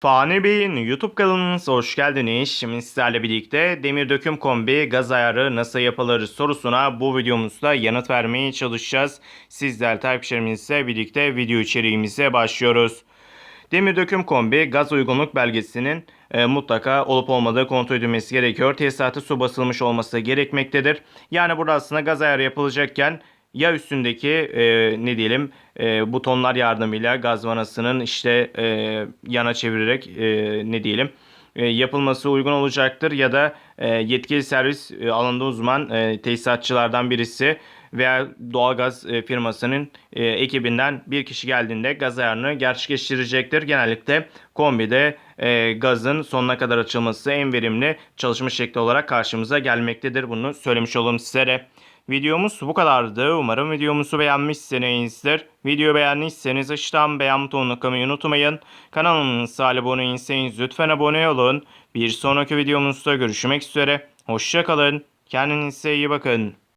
Fani Bey'in YouTube kanalınıza hoş geldiniz. Şimdi sizlerle birlikte demir döküm kombi gaz ayarı nasıl yapılır sorusuna bu videomuzda yanıt vermeye çalışacağız. Sizler takipçilerimizle birlikte video içeriğimize başlıyoruz. Demir döküm kombi gaz uygunluk belgesinin e, mutlaka olup olmadığı kontrol edilmesi gerekiyor. Tesisatı su basılmış olması gerekmektedir. Yani burada aslında gaz ayarı yapılacakken ya üstündeki e, ne diyelim e, butonlar yardımıyla gaz vanasının işte e, yana çevirerek e, ne diyelim e, yapılması uygun olacaktır. Ya da e, yetkili servis e, alanında uzman e, tesisatçılardan birisi veya doğalgaz e, firmasının e, ekibinden bir kişi geldiğinde gaz ayarını gerçekleştirecektir. Genellikle kombide e, gazın sonuna kadar açılması en verimli çalışma şekli olarak karşımıza gelmektedir. Bunu söylemiş olalım sizlere. Videomuz bu kadardı. Umarım videomuzu beğenmişsinizdir. Video beğendiyseniz aşağıdan beğen butonuna kılmayı unutmayın. Kanalımıza abone değilseniz lütfen abone olun. Bir sonraki videomuzda görüşmek üzere. Hoşçakalın. Kendinize iyi bakın.